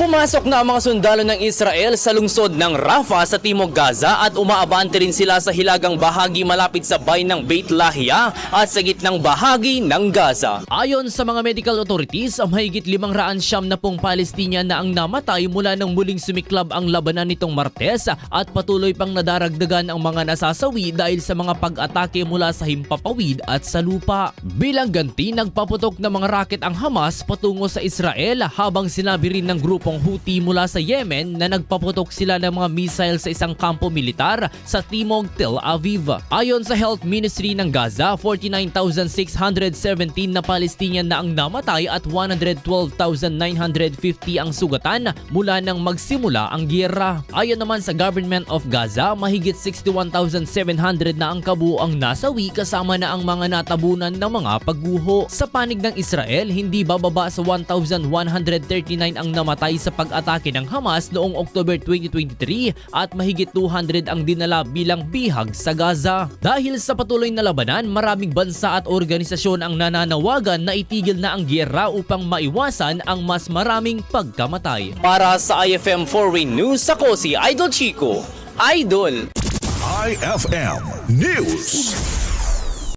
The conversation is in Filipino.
Pumasok na ang mga sundalo ng Israel sa lungsod ng Rafah sa Timog Gaza at umaabante rin sila sa hilagang bahagi malapit sa bayan ng Beit Lahia at sa gitnang bahagi ng Gaza. Ayon sa mga medical authorities, mahigit 500 siyam na pong Palestinian na ang namatay mula nang muling sumiklab ang labanan nitong Martes at patuloy pang nadaragdagan ang mga nasasawi dahil sa mga pag-atake mula sa himpapawid at sa lupa. Bilang ganti, nagpaputok ng mga raket ang Hamas patungo sa Israel habang sinabi rin ng grupong Houthi mula sa Yemen na nagpaputok sila ng mga missile sa isang kampo militar sa timog Tel Aviv. Ayon sa Health Ministry ng Gaza, 49,617 na Palestinian na ang namatay at 112,950 ang sugatan mula nang magsimula ang giyera. Ayon naman sa Government of Gaza, mahigit 61,700 na ang kabuang nasawi kasama na ang mga natabunan ng mga pagguho. Sa panig ng Israel, hindi bababa sa 1,139 ang namatay sa pag-atake ng Hamas noong October 2023 at mahigit 200 ang dinala bilang bihag sa Gaza. Dahil sa patuloy na labanan, maraming bansa at organisasyon ang nananawagan na itigil na ang giyera upang maiwasan ang mas maraming pagkamatay. Para sa IFM Foreign News, ako si Idol Chico. Idol! IFM News.